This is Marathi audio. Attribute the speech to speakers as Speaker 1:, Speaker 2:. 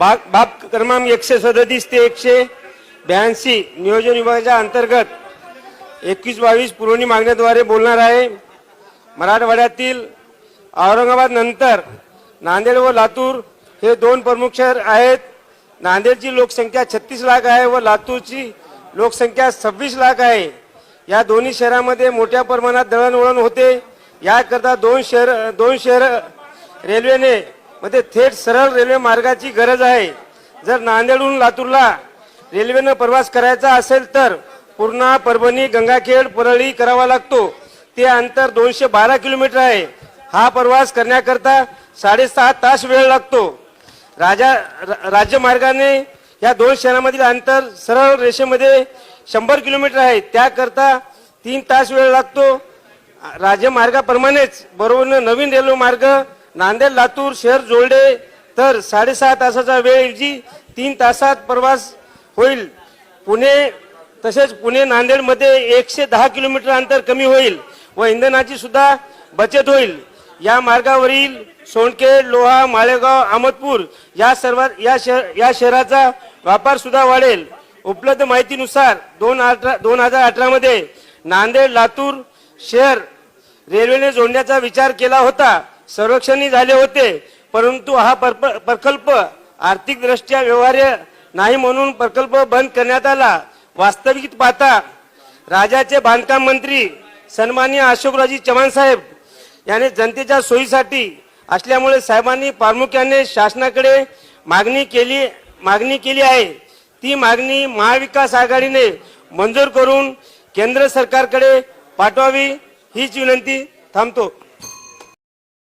Speaker 1: बाब बाब क्रमांक एकशे सदतीस ते एकशे ब्याऐंशी नियोजन विभागाच्या अंतर्गत एकवीस बावीस पुरवणी मागण्याद्वारे बोलणार आहे. मराठवाड्यातील औरंगाबाद नंतर नांदेड व लातूर हे दोन प्रमुख शहर आहेत. नांदेडची लोकसंख्या छत्तीस लाख आहे व लातूरची लोकसंख्या सव्वीस लाख आहे. या दोन्ही शहरामध्ये मोठ्या प्रमाणात दळणवळण होते. याकरता दोन शहर दोन शहर रेल्वेने मध्ये थेट सरळ रेल्वे मार्गाची गरज आहे. जर नांदेडहून लातूरला रेल्वेनं प्रवास करायचा असेल तर पूर्णा परभणी गंगाखेड परळी करावा लागतो. ते अंतर दोनशे बारा किलोमीटर आहे. हा प्रवास करण्याकरता साडेसहा तास वेळ लागतो. राजा राज्यमार्गाने या दोन शहरामधील अंतर सरळ रेषेमध्ये शंभर किलोमीटर आहे. त्याकरता तीन तास वेळ लागतो. राज्यमार्गाप्रमाणेच बरोबर नवीन रेल्वे मार्ग नांदेड लातूर शहर जोडले तर साडेसहा तासाचा वेळ ऐवजी तीन तासात प्रवास होईल. पुणे तसेच पुणे नांदेडमध्ये एकशे दहा किलोमीटर अंतर कमी होईल व इंधनाची सुद्धा बचत होईल. या मार्गावरील सोनखेड लोहा माळेगाव अहमदपूर या सर्वात या शहर या शहराचा व्यापार सुद्धा वाढेल. उपलब्ध माहितीनुसार दोन अठरा दोन हजार अठरामध्ये नांदेड लातूर शहर रेल्वेने जोडण्याचा विचार केला होता. सर्वेक्षणही झाले होते परंतु हा परप- प्रकल्प आर्थिकदृष्ट्या व्यवहार्य नाही म्हणून प्रकल्प बंद करण्यात आला. वास्तविक पाहता राज्याचे बांधकाम मंत्री सन्माननीय अशोकराजी चव्हाण साहेब याने जनतेच्या सोयीसाठी असल्यामुळे साहेबांनी प्रामुख्याने शासनाकडे मागणी केली मागणी केली आहे. ती मागणी महाविकास आघाडीने मंजूर करून केंद्र सरकारकडे पाठवावी हीच विनंती थांबतो.